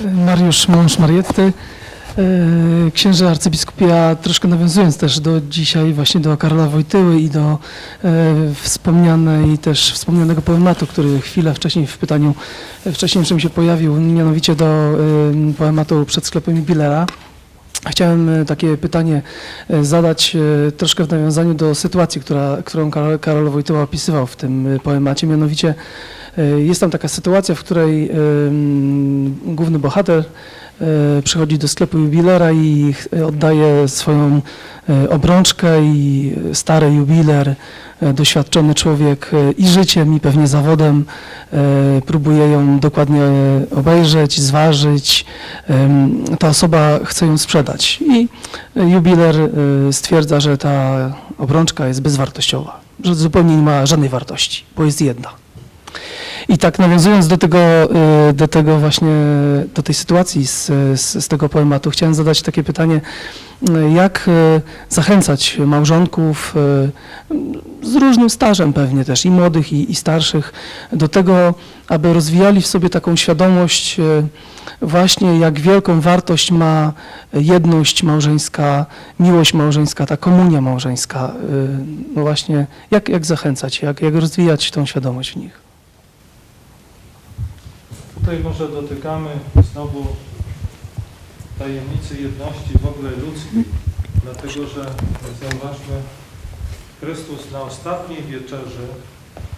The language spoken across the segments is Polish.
Mariusz, mąż Marietty. E, Księże arcybiskupia, troszkę nawiązując też do dzisiaj właśnie do Karola Wojtyły i do e, wspomnianej też wspomnianego poematu, który chwilę wcześniej w pytaniu e, wcześniejszym się pojawił, mianowicie do poematu przed sklepem jubilera. Chciałem e, takie pytanie e, zadać e, troszkę w nawiązaniu do sytuacji, która, którą Karol, Karol Wojtyła opisywał w tym poemacie, mianowicie jest tam taka sytuacja, w której główny bohater przychodzi do sklepu jubilera i ch- oddaje swoją e, obrączkę i stary jubiler, e, doświadczony człowiek e, i życiem i pewnie zawodem e, próbuje ją dokładnie obejrzeć, zważyć. Ta osoba chce ją sprzedać i jubiler e, stwierdza, że ta obrączka jest bezwartościowa, że zupełnie nie ma żadnej wartości, bo jest jedna. I tak nawiązując do tego, y, do tego właśnie, do tej sytuacji z, z, z tego poematu, chciałem zadać takie pytanie, y, jak y, zachęcać małżonków z różnym stażem pewnie też, i młodych, i, i starszych, do tego, aby rozwijali w sobie taką świadomość właśnie, jak wielką wartość ma jedność małżeńska, miłość małżeńska, ta komunia małżeńska. No właśnie, jak, jak zachęcać, jak, jak rozwijać tą świadomość w nich? Tutaj może dotykamy znowu tajemnicy jedności w ogóle ludzkiej, dlatego że zauważmy, Chrystus na ostatniej wieczerzy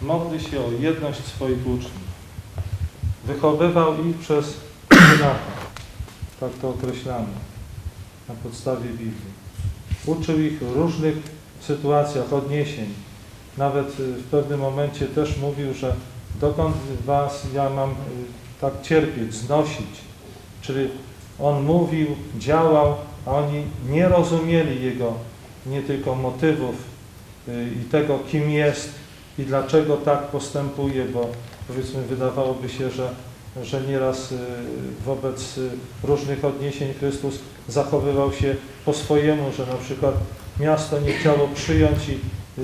modli się o jedność swoich uczniów. Wychowywał ich przez lata, tak to określamy, na podstawie Biblii. Uczył ich w różnych sytuacjach odniesień. Nawet w pewnym momencie też mówił, że dokąd was ja mam y, tak cierpieć, znosić. Czyli on mówił, działał, a oni nie rozumieli jego nie tylko motywów y, i tego, kim jest i dlaczego tak postępuje, bo powiedzmy wydawałoby się, że, że nieraz y, wobec y, różnych odniesień Chrystus zachowywał się po swojemu, że na przykład miasto nie chciało przyjąć i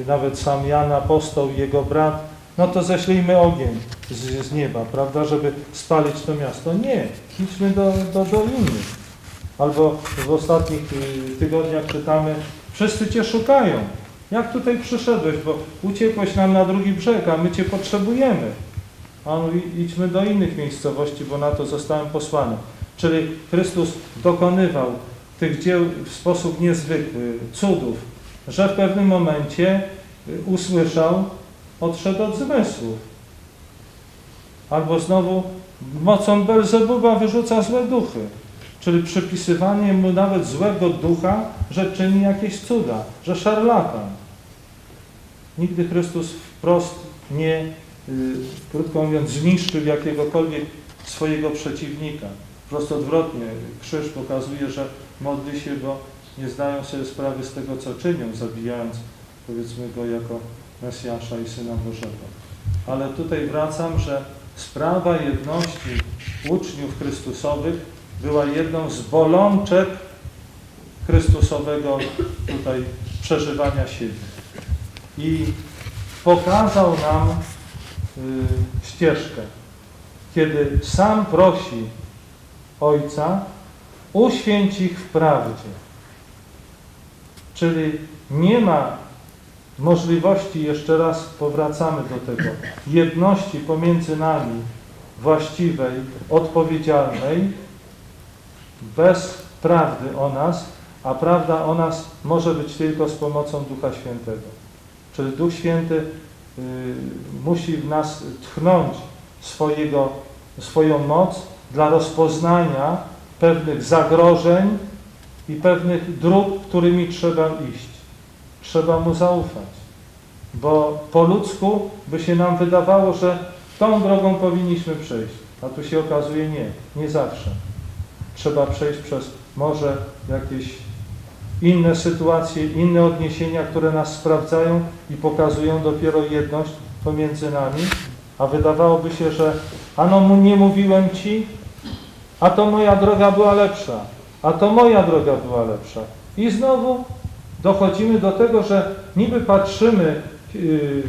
nawet sam Jan apostoł jego brat no to ześlijmy ogień z, z nieba, prawda, żeby spalić to miasto. Nie, idźmy do, do doliny. Albo w ostatnich y, tygodniach czytamy, wszyscy Cię szukają. Jak tutaj przyszedłeś, bo uciekłeś nam na drugi brzeg, a my Cię potrzebujemy. A on mówi, idźmy do innych miejscowości, bo na to zostałem posłany. Czyli Chrystus dokonywał tych dzieł w sposób niezwykły, cudów, że w pewnym momencie y, usłyszał, odszedł od zmysłów. Albo znowu mocą Belzebuba wyrzuca złe duchy. Czyli przypisywanie mu nawet złego ducha, że czyni jakieś cuda, że szarlatan. Nigdy Chrystus wprost nie, y, krótko mówiąc, zniszczył jakiegokolwiek swojego przeciwnika. Prosto odwrotnie, krzyż pokazuje, że modli się, bo nie zdają sobie sprawy z tego, co czynią, zabijając, powiedzmy, go jako Mesjasza i Syna Bożego. Ale tutaj wracam, że sprawa jedności uczniów Chrystusowych była jedną z bolączek Chrystusowego tutaj przeżywania siebie. I pokazał nam y, ścieżkę, kiedy sam prosi Ojca, uświęć ich w prawdzie. Czyli nie ma możliwości, jeszcze raz powracamy do tego, jedności pomiędzy nami właściwej, odpowiedzialnej, bez prawdy o nas, a prawda o nas może być tylko z pomocą Ducha Świętego. Czyli Duch Święty y, musi w nas tchnąć swojego, swoją moc dla rozpoznania pewnych zagrożeń i pewnych dróg, którymi trzeba iść. Trzeba Mu zaufać. Bo po ludzku by się nam wydawało, że tą drogą powinniśmy przejść. A tu się okazuje nie, nie zawsze. Trzeba przejść przez może jakieś inne sytuacje, inne odniesienia, które nas sprawdzają i pokazują dopiero jedność pomiędzy nami. A wydawałoby się, że ano nie mówiłem Ci, a to moja droga była lepsza, a to moja droga była lepsza. I znowu dochodzimy do tego, że niby patrzymy, yy,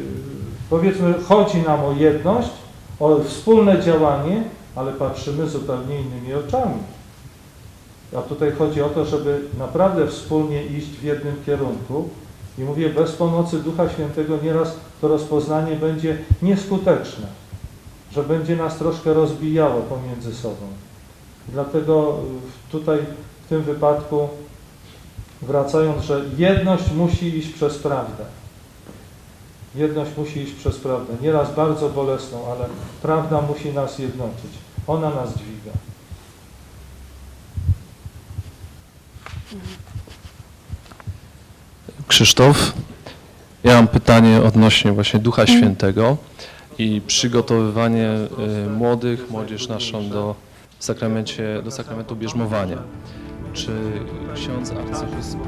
powiedzmy, chodzi nam o jedność, o wspólne działanie, ale patrzymy zupełnie innymi oczami. A tutaj chodzi o to, żeby naprawdę wspólnie iść w jednym kierunku. I mówię, bez pomocy Ducha Świętego nieraz to rozpoznanie będzie nieskuteczne, że będzie nas troszkę rozbijało pomiędzy sobą. Dlatego tutaj w tym wypadku wracając, że jedność musi iść przez prawdę. Jedność musi iść przez prawdę. Nieraz bardzo bolesną, ale prawda musi nas jednoczyć. Ona nas dźwiga. Krzysztof, ja mam pytanie odnośnie właśnie Ducha Świętego i przygotowywanie y, młodych, młodzież naszą do, sakramencie, do sakramentu bierzmowania. Czy ksiądz arcybiskup